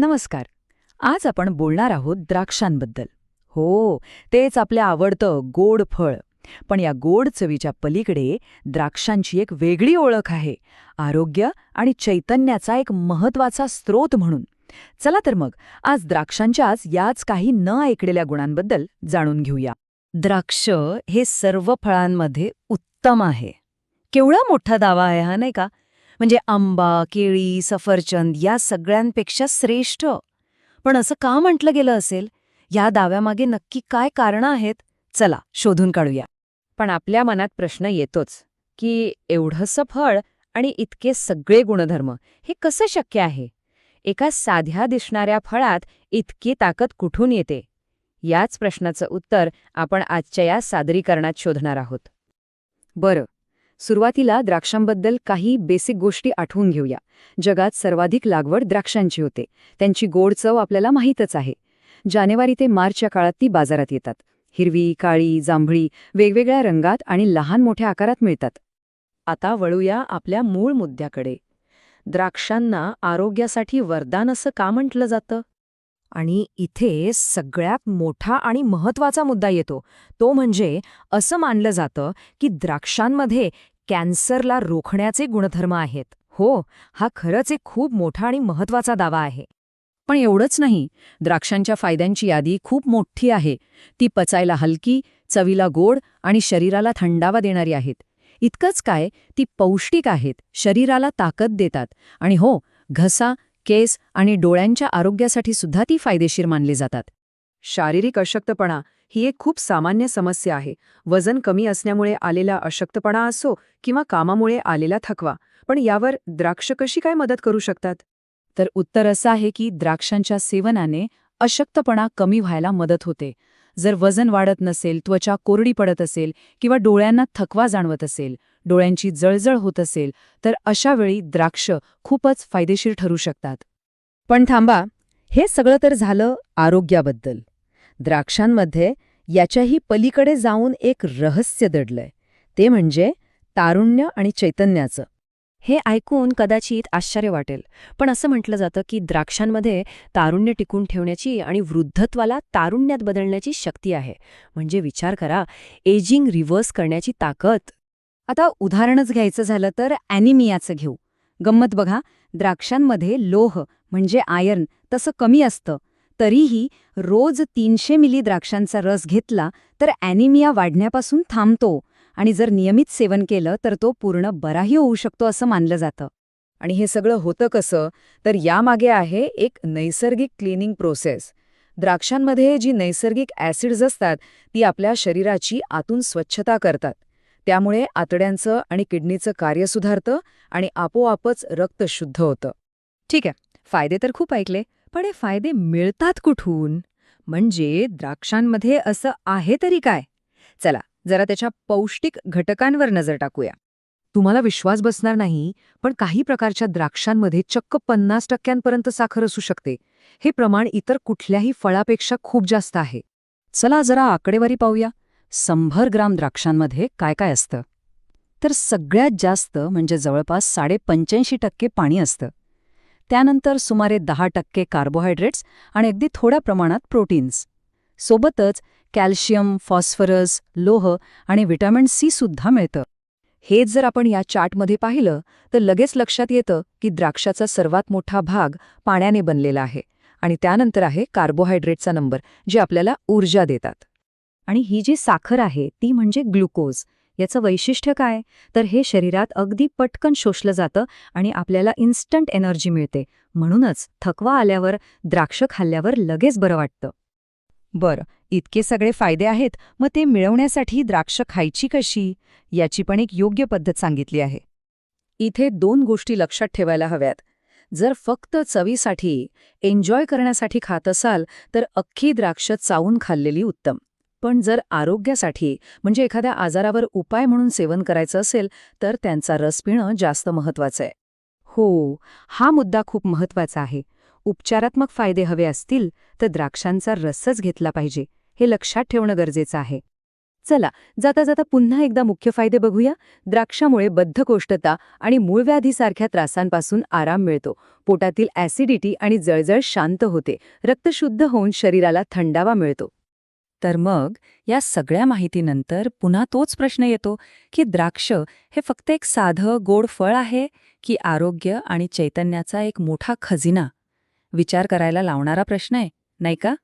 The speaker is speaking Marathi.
नमस्कार. आज आपण बोलणार आहोत द्राक्षांबद्दल. हो तेच आपल्या आवडतं गोड फळ. पण या गोड चवीच्या पलीकडे द्राक्षांची एक वेगळी ओळख आहे. आरोग्य आणि चैतन्याचा एक महत्त्वाचा स्रोत म्हणून. चला तर मग आज द्राक्षांच्याच याच काही न ऐकलेल्या गुणांबद्दल जाणून घेऊया. द्राक्ष हे सर्व फळांमध्ये उत्तम आहे. केवढा मोठा दावा आहे हा नाही का? म्हणजे आंबा केळी सफरचंद या सगळ्यांपेक्षा श्रेष्ठ. पण असं का म्हटलं गेलं असेल? या दाव्यामागे नक्की काय कारणं आहेत? चला शोधून काढूया. पण आपल्या मनात प्रश्न येतोच की एवढंसं फळ आणि इतके सगळे गुणधर्म हे कसं शक्य आहे? एका साध्या दिसणाऱ्या फळात इतकी ताकद कुठून येते? याच प्रश्नाचं उत्तर आपण आजच्या या सादरीकरणात शोधणार आहोत. बरं सुरुवातीला द्राक्षांबद्दल काही बेसिक गोष्टी आठवून घेऊया. जगात सर्वाधिक लागवड द्राक्षांची होते. त्यांची गोड चव आपल्याला माहीतच आहे. जानेवारी ते मार्चच्या काळात ती बाजारात येतात. हिरवी काळी जांभळी वेगवेगळ्या रंगात आणि लहान मोठ्या आकारात मिळतात. आता वळूया आपल्या मूळ मुद्द्याकडे. द्राक्षांना आरोग्यासाठी वरदान असं का म्हटलं जातं? आणि इथे सगळ्यात मोठा आणि महत्त्वाचा मुद्दा येतो. तो म्हणजे असं मानलं जातं की द्राक्षांमध्ये कॅन्सरला रोखण्याचे गुणधर्म आहेत. हो हा खरंच एक खूप मोठा आणि महत्त्वाचा दावा आहे. पण एवढंच नाही द्राक्षांच्या फायद्यांची यादी खूप मोठी आहे. ती पचायला हलकी चवीला गोड आणि शरीराला थंडावा देणारी आहेत. इतकंच काय ती पौष्टिक आहेत शरीराला ताकद देतात. आणि हो घसा केस आणि डोळ्यांच्या आरोग्यासाठी सुद्धा ती फायदेशीर मानली जातात. शारीरिक अशक्तपणा ही एक खूप सामान्य समस्या आहे. वजन कमी असण्यामुळे आलेला अशक्तपणा असो किंवा कामामुळे आलेला थकवा पण यावर द्राक्ष कशी काय मदत करू शकतात? तर उत्तर असं आहे की द्राक्षांच्या सेवनाने अशक्तपणा कमी व्हायला मदत होते. जर वजन वाढत नसेल त्वचा कोरडी पडत असेल किंवा डोळ्यांना थकवा जाणवत असेल डोळ्यांची जळजळ होत असेल तर अशा वेळी द्राक्ष खूपच फायदेशीर ठरू शकतात. पण थांबा हे सगळं तर झालं आरोग्याबद्दल. द्राक्षांमध्ये याच्याही पलीकडे जाऊन एक रहस्य दडलंय. ते म्हणजे तारुण्य आणि चैतन्याचं. हे ऐकून कदाचित आश्चर्य वाटेल पण असं म्हटलं जातं की द्राक्षांमध्ये तारुण्य टिकून ठेवण्याची आणि वृद्धत्वाला तारुण्यात बदलण्याची शक्ती आहे. म्हणजे विचार करा एजिंग रिव्हर्स करण्याची ताकद. आता उदाहरणच घ्यायचं झालं तर ॲनिमियाचं घेऊ. गंमत बघा द्राक्षांमध्ये लोह म्हणजे आयर्न तसं कमी असतं. तरीही रोज तीनशे मिली द्राक्षांचा रस घेतला तर ॲनिमिया वाढण्यापासून थांबतो आणि जर नियमित सेवन केलं तर तो पूर्ण बराही होऊ शकतो असं मानलं जातं. आणि हे सगळं होतं कसं? तर यामागे आहे एक नैसर्गिक क्लिनिंग प्रोसेस. द्राक्षांमध्ये जी नैसर्गिक ॲसिड्स असतात ती आपल्या शरीराची आतून स्वच्छता करतात. त्यामुळे आतड्यांचं आणि किडनीचं कार्य सुधारतं आणि आपोआपच रक्त शुद्ध होतं. ठीक आहे. फायदे तर खूप ऐकले. पण हे फायदे मिळतात कुठून? म्हणजे द्राक्षांमध्ये असं आहे तरी काय? चला जरा त्याच्या पौष्टिक घटकांवर नजर टाकूया. तुम्हाला विश्वास बसणार नाही पण काही प्रकारच्या द्राक्षांमध्ये चक्क पन्नास टक्क्यांपर्यंत साखर असू शकते. हे प्रमाण इतर कुठल्याही फळापेक्षा खूप जास्त आहे. चला जरा आकडेवारी पाहूया. शंभर ग्राम द्राक्षांमध्ये काय काय असतं? तर सगळ्यात जास्त म्हणजे जवळपास साडे पंच्याऐंशी टक्के पाणी असतं. त्यानंतर सुमारे दहा टक्के कार्बोहायड्रेट्स आणि अगदी थोड्या प्रमाणात प्रोटीन्स सोबतच कॅल्शियम फॉस्फरस लोह आणि व्हिटॅमिन सी सुद्धा मिळतं. हेच जर आपण या चार्टमध्ये पाहिलं तर लगेच लक्षात येतं की द्राक्षाचा सर्वात मोठा भाग पाण्याने बनलेला आहे आणि त्यानंतर आहे कार्बोहायड्रेटचा नंबर जे आपल्याला ऊर्जा देतात. आणि ही जी साखर आहे ती म्हणजे ग्लुकोज याचं वैशिष्ट्य काय? तर हे शरीरात अगदी पटकन शोषलं जातं आणि आपल्याला इन्स्टंट एनर्जी मिळते. म्हणूनच थकवा आल्यावर द्राक्ष खाल्ल्यावर लगेच बरं वाटतं. बरं इतके सगळे फायदे आहेत मग ते मिळवण्यासाठी द्राक्ष खायची कशी? याची पण एक योग्य पद्धत सांगितली आहे. इथे दोन गोष्टी लक्षात ठेवायला हव्यात. जर फक्त चवीसाठी एन्जॉय करण्यासाठी खात असाल तर अख्खी द्राक्ष चावून खाल्लेली उत्तम. पण जर आरोग्यासाठी म्हणजे एखाद्या आजारावर उपाय म्हणून सेवन करायचं असेल तर त्यांचा रस पिणं जास्त महत्वाचं आहे. हो हा मुद्दा खूप महत्त्वाचा आहे. उपचारात्मक फायदे हवे असतील तर द्राक्षांचा रसच घेतला पाहिजे हे लक्षात ठेवणं गरजेचं आहे. चला जाता जाता पुन्हा एकदा मुख्य फायदे बघूया. द्राक्षामुळे बद्धकोष्ठता आणि मूळव्याधीसारख्या त्रासांपासून आराम मिळतो. पोटातील ॲसिडिटी आणि जळजळ शांत होते. रक्त शुद्ध होऊन शरीराला थंडावा मिळतो. तर मग या सगळ्या माहितीनंतर पुन्हा तोच प्रश्न येतो की द्राक्ष हे फक्त एक साधं गोड फळ आहे की आरोग्य आणि चैतन्याचा एक मोठा खजिना? विचार करायला लावणारा प्रश्न आहे नाही का?